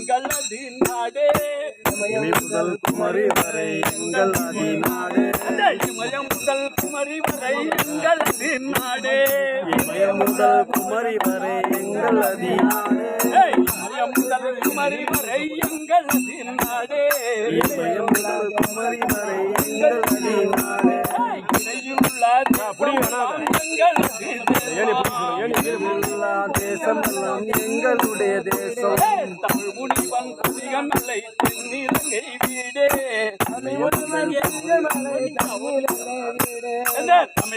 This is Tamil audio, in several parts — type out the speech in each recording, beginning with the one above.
எங்களது நாடே. முதல் குமரி வரை எங்கள் அந்த இமயம் முதல் குமரி வரை எங்களது நாடே. இமய முதல் குமரி வரை எங்கள் அதிநாடு. ஏய், இமயம் முதல் குமரி வரை எங்களது நாடே. முதல் குமரி வரை எங்களது தேசம். தேசம் எல்லாம் எங்களுடைய தேசம். தமிழ் முடிவன் அதிகம் இல்லை தென்னிலங்கை வீடே. தமிழ்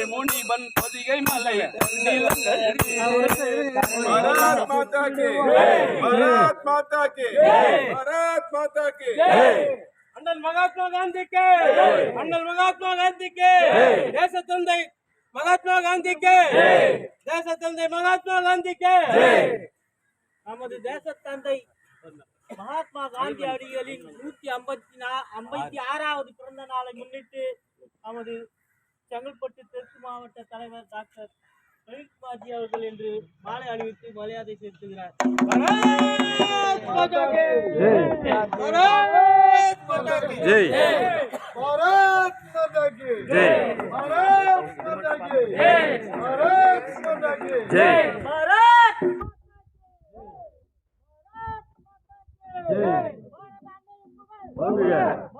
முனிவன் அண்ணல் மகாத்மா காந்திக்கு. அண்ணல் மகாத்மா காந்திக்கு. தேச தந்தை மகாத்மா காந்திக்கு. தேச தந்தை மகாத்மா காந்திக்கு. நமது தேச தந்தை மகாத்மா காந்தி அடிகளின் நூத்தி ஐம்பத்தி நா ஐம்பத்தி ஆறாவது பிறந்த நாளை முன்னிட்டு நமது செங்கல்பட்டு தெற்கு மாவட்ட தலைவர் டாக்டர் லலித்மாஜி அவர்கள் இன்று மாலை அணிவித்து மரியாதை செலுத்துகிறார். మాతకి జై భారత్ మాతకి జై భారత్ మాతకి జై భారత్ మాతకి జై భారత్ జై భారత్ మాతకి జై